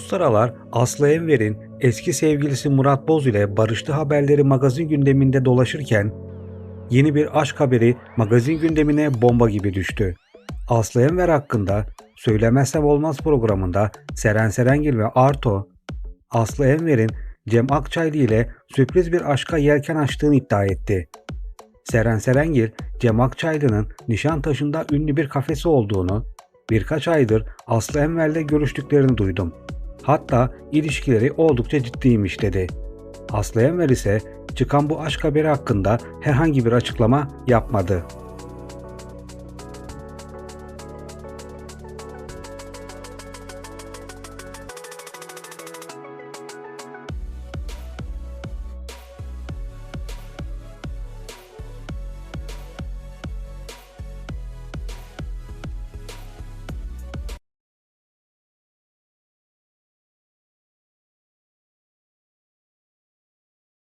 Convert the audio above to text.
sıralar Aslı Enver'in eski sevgilisi Murat Boz ile barıştığı haberleri magazin gündeminde dolaşırken yeni bir aşk haberi magazin gündemine bomba gibi düştü. Aslı Enver hakkında Söylemezsem Olmaz programında Seren Serengil ve Arto, Aslı Enver'in Cem Akçaylı ile sürpriz bir aşka yelken açtığını iddia etti. Seren Serengil, Cem Akçaylı'nın Nişantaşı'nda ünlü bir kafesi olduğunu, birkaç aydır Aslı Enver'le görüştüklerini duydum. Hatta ilişkileri oldukça ciddiymiş dedi. Aslı Enver ise çıkan bu aşk haberi hakkında herhangi bir açıklama yapmadı.